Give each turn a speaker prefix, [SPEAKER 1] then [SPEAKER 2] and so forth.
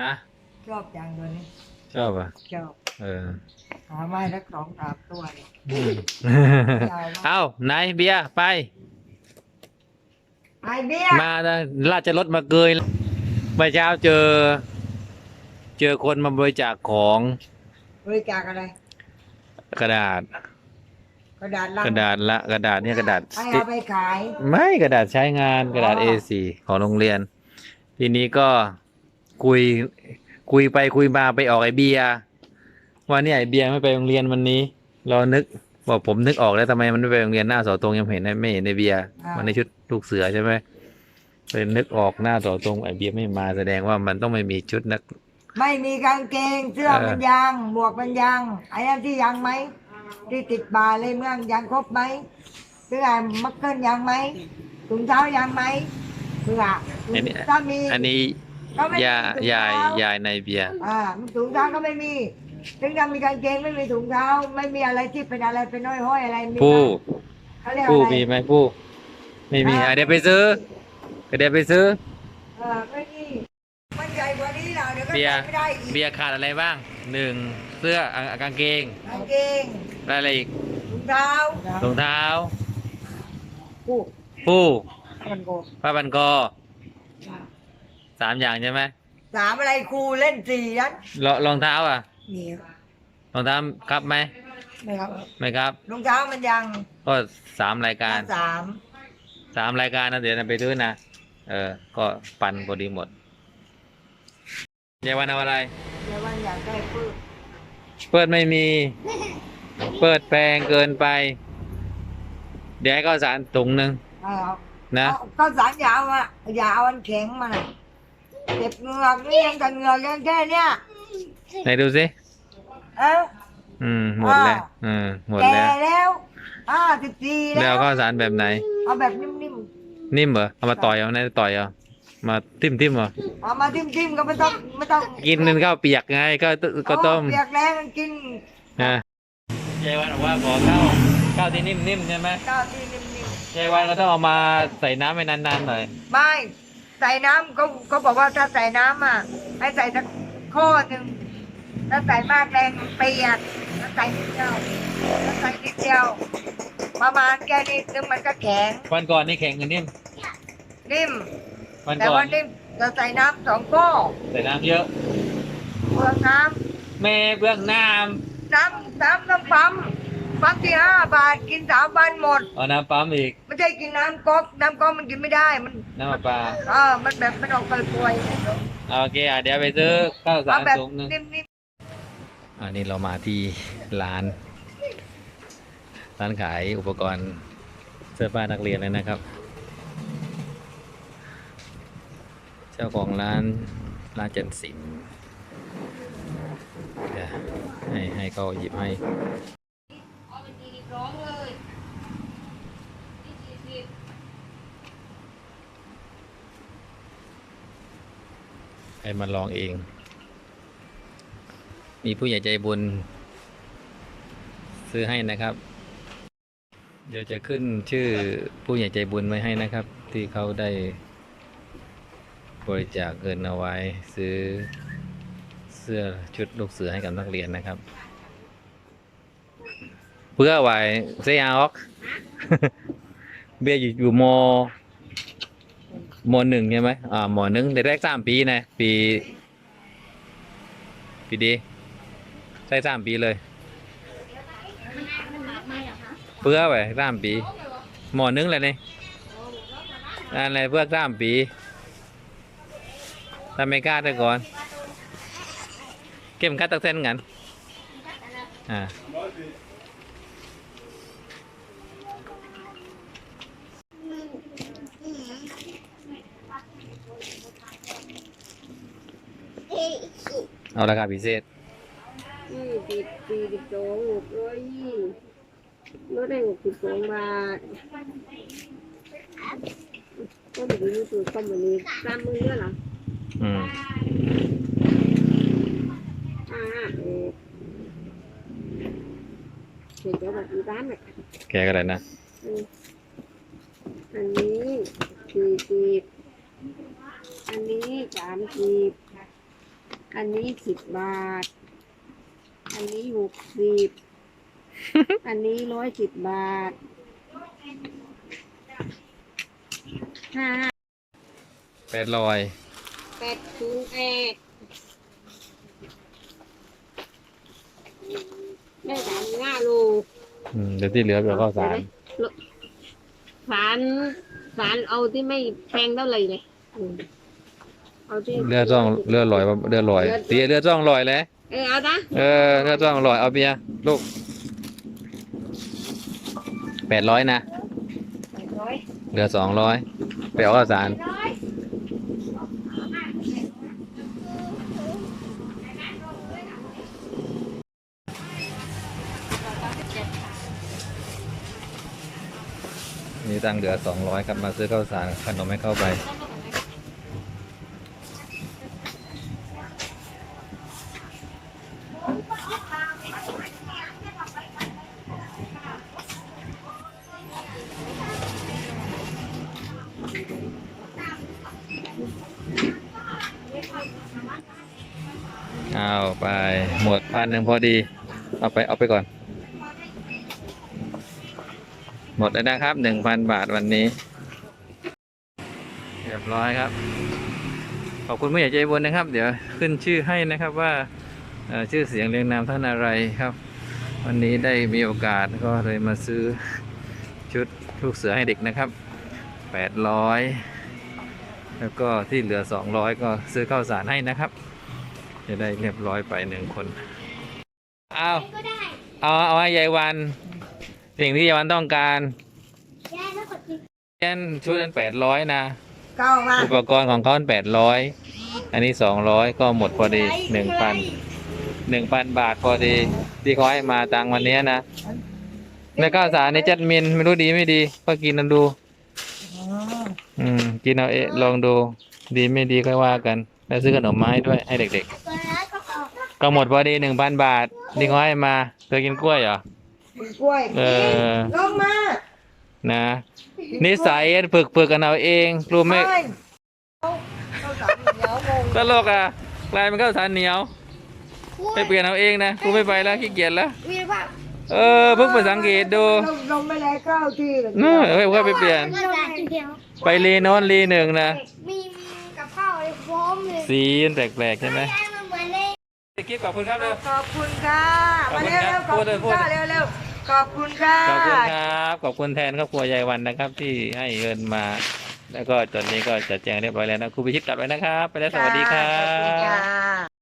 [SPEAKER 1] ฮะ
[SPEAKER 2] ชอบอย่างตัวนี้
[SPEAKER 1] ชอบอะ
[SPEAKER 2] ชอบ
[SPEAKER 1] เออ
[SPEAKER 2] หาไม้ละสองสามตัวเนี่ย
[SPEAKER 1] อืม
[SPEAKER 2] ยาวมาก
[SPEAKER 1] เอ้านายเบียร์ไป
[SPEAKER 2] ไอเบี้ย
[SPEAKER 1] มานะราชรถมาเกยเมื่อเช้าเจอ เจอคนมาบริจาคของ
[SPEAKER 2] บริจาคอะไร
[SPEAKER 1] กระดาษ
[SPEAKER 2] กระดาษลัง
[SPEAKER 1] กระดาษละกระดาษเนี่ยกระดาษ
[SPEAKER 2] ให้เอาไปขาย
[SPEAKER 1] ไม่กระดาษใช้งานกระดาษ
[SPEAKER 2] อ๋อ
[SPEAKER 1] A4 ของโรงเรียน ทีนี้ก็ คุย คุยไปคุยมาไปออกไอเบียร์ว่าเนี่ยไอเบียร์ไม่ไปโรงเรียนวันนี้เรานึกบอกผมนึกออกแล้วทำไมมันไม่ไปโรงเรียนหน้าเสาตรงยังเห็นไม่เห็นไอเบียร์มันในชุดลูกเสือใช่ไหมเป็นนึกออกหน้าเสาตรงไอเบียร์ไม่มาแสดงว่ามันต้องไม่มีชุดนัก
[SPEAKER 2] ไม่มีกางเกงเสื้อ
[SPEAKER 1] เออ
[SPEAKER 2] มันยางหมวกมันยางไอ้นั่นที่ยางไหมที่ติดบาเลยเมืองยางครบไหมเสื้อมักเกิลยางไหมถุงเท้ายางไหมเสื้อ
[SPEAKER 1] อันนี้
[SPEAKER 2] ถ้ามี
[SPEAKER 1] อันนี้
[SPEAKER 2] ก็ไม่มี
[SPEAKER 1] ยา
[SPEAKER 2] ถุง
[SPEAKER 1] ยาย
[SPEAKER 2] เท้
[SPEAKER 1] ยายในเบียร์
[SPEAKER 2] อ่าถุงเท้าก็ไม่มี ถึงจะมีกางเกงไม่มีถุงเท้า ไม่มีอะไรที่เป็นอะไรเป็นน้อยห้อยอะไรมี
[SPEAKER 1] ผู้
[SPEAKER 2] เขาเรียก
[SPEAKER 1] ผู้
[SPEAKER 2] อะไร
[SPEAKER 1] มีไหมผู้ไม่มีอะเดี๋ยวไปซื้อเดี๋ยวไปซื้อ
[SPEAKER 2] เออไม่มีมันใหญ่กว่านี้เราเดี๋ยวก็
[SPEAKER 1] เบียร์
[SPEAKER 2] ใส่ไม่ได้อีก
[SPEAKER 1] เบียร์ขาดอะไรบ้างหนึ่งเสื้ออะกางเกง
[SPEAKER 2] กางเกง
[SPEAKER 1] แล้วอะไรอีก
[SPEAKER 2] ถุงเท้าร
[SPEAKER 1] องเท้า
[SPEAKER 2] ผู้
[SPEAKER 1] ผู้
[SPEAKER 2] มันโก
[SPEAKER 1] ผ้าพันคอ สามอย่างใช่ไหม
[SPEAKER 2] สามอะไรครูเล่นสี่นั้น
[SPEAKER 1] รองรองเท้าอะ
[SPEAKER 2] มี
[SPEAKER 1] รองเท้าครับไหม
[SPEAKER 2] ไม่ครับ
[SPEAKER 1] ไม่ครับ
[SPEAKER 2] รองเท้ามันยัง
[SPEAKER 1] ก็สามรายการ
[SPEAKER 2] สาม
[SPEAKER 1] สามรายการนะเดี๋ยวนะไปซื้อนะเออ ก็ปันพอดีหมดยายวันเอาอะไร
[SPEAKER 2] เดี๋ยววันอยากได้ปื้ม
[SPEAKER 1] เปิดไม่มี เปิดแพงเกินไป เดี๋ยวให้ข้าวสารถุงหนึ่ง
[SPEAKER 2] เอา
[SPEAKER 1] นะ
[SPEAKER 2] เอาข้าวสารยาวอะยาวอันแข็งมาน่ะ เจ็บเหงือกนี่ยังกับเหงือกยังแค่เนี้ย
[SPEAKER 1] ไหนดูสิ
[SPEAKER 2] เอ้า
[SPEAKER 1] อืมหมดแล้ว
[SPEAKER 2] อ่า
[SPEAKER 1] อืมหมด
[SPEAKER 2] แก่
[SPEAKER 1] แล้ว
[SPEAKER 2] แล้วห้าสิบสี่
[SPEAKER 1] แล้
[SPEAKER 2] แล้วว
[SPEAKER 1] ข้าวสารแบบไหน
[SPEAKER 2] เอาแบบนิ่ม
[SPEAKER 1] นิ่มเหรอเอามาต่อยเอาไหนต่อยเอามาทิ่มทิมเหรอ
[SPEAKER 2] ๆเอามาทิ่มๆก็ไม่ต้องไม่ต้อง
[SPEAKER 1] กินเป็นข้าวเปียกไงก็ก็ต้ม
[SPEAKER 2] เปียกแล้วมันกิน
[SPEAKER 1] นะยายวันบอกว่าขอข้าวข้าวที่นิ่มๆใช่ไหม
[SPEAKER 2] ข้าวที่นิ่ม
[SPEAKER 1] ยายวันก็ต้องเอามาใส่น้ำให้นานๆหน่อย
[SPEAKER 2] ๆไม่ ใส่น้ำก็ก็บอกว่าถ้าใส่น้ำอะให้ใส่สักข้อหนึ่งถ้าใส่มากแรงเปียกถ้าใส่นิดเดียวถ้าใส่นิดเดียว ประมาณแค่นี้นึงมันก็แข็ง
[SPEAKER 1] วันก่อนนี่แข็งกันนิ่ม
[SPEAKER 2] นิ่ม
[SPEAKER 1] วัน
[SPEAKER 2] แต่
[SPEAKER 1] ก่อ
[SPEAKER 2] ว่านนิ่มจะใส่น้ำสองก้อ
[SPEAKER 1] ใส่น้ำเยอะ
[SPEAKER 2] เปลืองน้
[SPEAKER 1] แม่เบื้องน้ำ
[SPEAKER 2] น้ำน้ำน้ำปั๊มปั๊มที่ห้าบาทกินสามวันหมดำ
[SPEAKER 1] เอาน้ำปั๊มอีก
[SPEAKER 2] ไม่ใช่กินน้ำก๊อกน้ำก๊อกมันกินไม่ได้มัน
[SPEAKER 1] น้ำมะปลา
[SPEAKER 2] เออมันแบบมันออกป่วยๆ
[SPEAKER 1] โอเคอะเดี๋ยวไปซื้อข้าวสา
[SPEAKER 2] เอา
[SPEAKER 1] ร
[SPEAKER 2] แบบ
[SPEAKER 1] ถุงหนึง
[SPEAKER 2] นิ่ม
[SPEAKER 1] อันนี้เรามาที่ร้าน ร้านขายอุปกรณ์เสื้อผ้านักเรียนเลยนะครับ เจ้าของร้านร้านจันสินเดี๋ยวให้ให้เขาหยิบให้
[SPEAKER 3] เอาไปสี่สิบสองเลยนี่สี่สิบ
[SPEAKER 1] ให้มาลองเอง มีผู้ใหญ่ใจบุญ ซื้อให้นะครับ เดี๋ยวจะขึ้นชื่อผู้ใหญ่ใจบุญไว้ให้นะครับ ที่เขาได้บริจาคเงินเอาไว้ ซื้อเสื้อชุดลูกเสือให้กับนักเรียนนะครับ เพื่อไว้เซียออก เบียร์อยู่อยู่ม มหนึ่งใช่ไหมอ่ามหนึ่งเด็กแรกสามปีนะ ปี ปีดีใช่สามปีเลยเพื่อไว้สามปีหมอนึ่งเลยนี่อะไรเพื่อสามปีทำไม่กล้าได้ก่อน เก็บคัดตักเส้นกันอ่า เอาราคาพิเศษ
[SPEAKER 3] ยี่สิบสี่สิบสองหกร้อยยี่ลดได้หกสิบสองบาทก็เดี๋ยวนี้ตัวคอมมันนี้สามหมื่นเนี่ยเหรอ
[SPEAKER 1] อืม
[SPEAKER 3] อ่าเออเดี๋ยวจะแบบอีร้านเนี่ย
[SPEAKER 1] แกก็ได้นะ
[SPEAKER 3] อืมอันนี้สี่สิบอันนี้สามสิบ อันนี้สิบบาท อันนี้หกสิบ อันนี้ร้อยสิบบาทห้า
[SPEAKER 1] แปดร้อย
[SPEAKER 3] แปดศูนย์เอ็ดได้สามห้าโล
[SPEAKER 1] อืมเดี๋ยวที่เหลือเดี๋ยวก็สาร
[SPEAKER 3] สารสารเอาที่ไม่แพงเท่าไหร่เลยอืม เอาที่
[SPEAKER 1] เรือจ้องเรือลอยเรือลอยตีเรือจ้องลอยเลย
[SPEAKER 3] เออเอานะ
[SPEAKER 1] เออเรือจ้องลอยเอาเบียร์ลูกแปดร้อยนะ
[SPEAKER 2] แปดร้อย
[SPEAKER 1] เหลือสองร้อยไปเอาข้าวสารนี่ตังค์เหลือสองร้อยครับมาซื้อข้าวสารขนมให้เข้าไป เอาไปหมดพันหนึ่งพอดี เอาไปเอาไปก่อน หมดแล้วนะครับหนึ่งพันบาทวันนี้ เรียบร้อยครับ ขอบคุณผู้ใหญ่ใจบุญนะครับ เดี๋ยวขึ้นชื่อให้นะครับว่าชื่อเสียงเรียงนามท่านอะไรครับ วันนี้ได้มีโอกาสก็เลยมาซื้อชุดลูกเสือให้เด็กนะครับแปดร้อย แล้วก็ที่เหลือสองร้อยก็ซื้อข้าวสารให้นะครับ จะได้เรียบร้อยไปหนึ่งคนเอาเอาเอาให้ยายวัน สิ่งที่ยายวันต้องการเช่นชุดนั้นแปดร้อยนะ
[SPEAKER 2] เก้ามา
[SPEAKER 1] อุปกรณ์ของเขาแปดร้อยอันนี้สองร้อยก็หมดพอดีหนึ่งพันหนึ่งพันบาทพอดี ที่เขาให้มาตังค์วันนี้นะ แล้วก็สารในจัดมินไม่รู้ดีไม่ดี ก็กินกันดู
[SPEAKER 2] อ๋อ
[SPEAKER 1] อืม กินเอาเอะลองดู ดีไม่ดีค่อยว่ากัน แล้วซื้อขนมมาให้ด้วยให้เด็กๆก็หมดพอดีหนึ่งพันบาทที่เขาให้มาเธอกินกล้วยเหรอ
[SPEAKER 2] กินกล้วย
[SPEAKER 1] เออ
[SPEAKER 2] ลงมา
[SPEAKER 1] นะ นิสัยฝึกฝึกกันเอาเองครูไม่
[SPEAKER 2] เอาข้าวสารเหนียวงง
[SPEAKER 1] ตลกอะกลายเป็นข้าวสารเหนียว ไปเปลี่ยนเอาเองนะครูไม่ไปแล้วขี้เกียจแล้ว
[SPEAKER 3] มีว่า
[SPEAKER 1] เออเพิ่งไปสังเกตดู
[SPEAKER 2] ลงลงไปแล้วเก้าที่เลย
[SPEAKER 1] เนอะเฮ้ยว่าไปเปลี่ยน
[SPEAKER 4] ภาษาเดียว
[SPEAKER 1] ไปรีโนอนรีหนึ่งนะ
[SPEAKER 4] มีกับข้าวเลยพร้อมเลย
[SPEAKER 1] สีมันแปลกๆใช่ไหม
[SPEAKER 4] แค่มันเหมือนเลย
[SPEAKER 1] กิ๊กขอบคุณครับเร็ว
[SPEAKER 2] ขอบคุณค่ะ
[SPEAKER 1] ขอบ
[SPEAKER 2] มา
[SPEAKER 1] คุณ
[SPEAKER 2] เร็ว
[SPEAKER 1] ครั
[SPEAKER 2] เร็
[SPEAKER 1] บ
[SPEAKER 2] วขอบ
[SPEAKER 1] พู
[SPEAKER 2] คุ
[SPEAKER 1] ด
[SPEAKER 2] ณ
[SPEAKER 1] เลยพูด
[SPEAKER 2] ค่ะเร็วเร็วขอบคุณค่ะ
[SPEAKER 1] ขอบคุณครับขอบคุณแทนครอบครัวยายวันนะครับ ที่ให้เงินมา แล้วก็ตอนนี้ก็จัดแจงเรียบร้อยแล้วนะครูพิชิตกลับไว้นะครับ ไปแล้วสวัสดีครั
[SPEAKER 2] ขอบคุณ
[SPEAKER 1] บ
[SPEAKER 2] ค่ะ